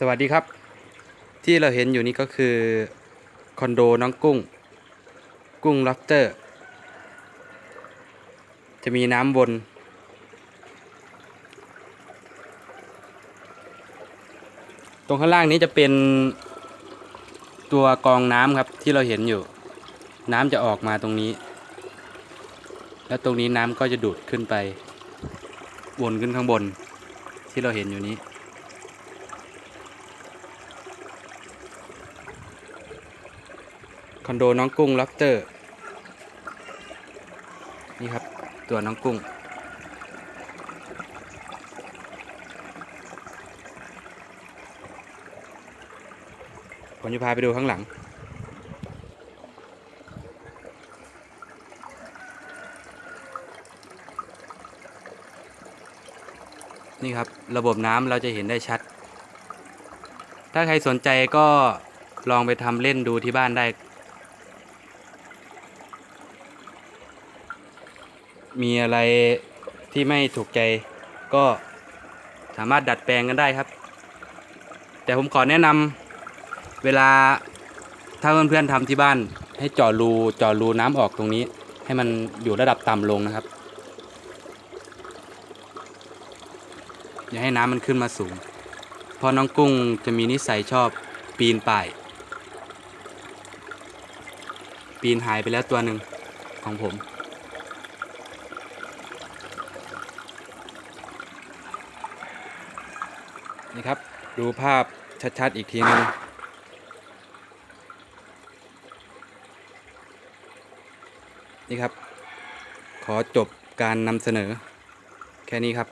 สวัสดีครับ ที่เราเห็นอยู่นี่ก็คือคอนโดน้องกุ้ง กุ้งล็อบเตอร์ จะมีน้ำวน ตรงข้างล่างนี้จะเป็นตัวกองน้ำครับที่เราเห็นอยู่ น้ำจะออกมาตรงนี้ แล้วตรงนี้น้ำก็จะดูดขึ้นไป วนขึ้นข้างบนที่เราเห็นอยู่นี้ คอนโดน้องกุ้งล็อบเตอร์ นี่ครับ ตัวน้องกุ้ง ผมจะพาไปดูข้างหลัง นี่ครับ ระบบน้ำเราจะเห็นได้ชัด ถ้าใครสนใจก็ลองไปทำเล่นดูที่บ้านได้ มีอะไรที่ไม่ถูกใจก็สามารถดัดแปลงกันได้ครับ แต่ผมขอแนะนำเวลาถ้าเพื่อนๆทำที่บ้าน ให้เจาะรูเจาะรูน้ำออกตรงนี้ ให้มันอยู่ระดับต่ำลงนะครับ อย่าให้น้ำมันขึ้นมาสูงเพราะน้องกุ้งจะมีนิสัยชอบปีนป่าย ปีนหายไปแล้วตัวหนึ่งของผม นี่ครับ ดูภาพชัดๆอีกทีหนึงนี่ครับ ขอจบการนำเสนอ แค่นี้ครับ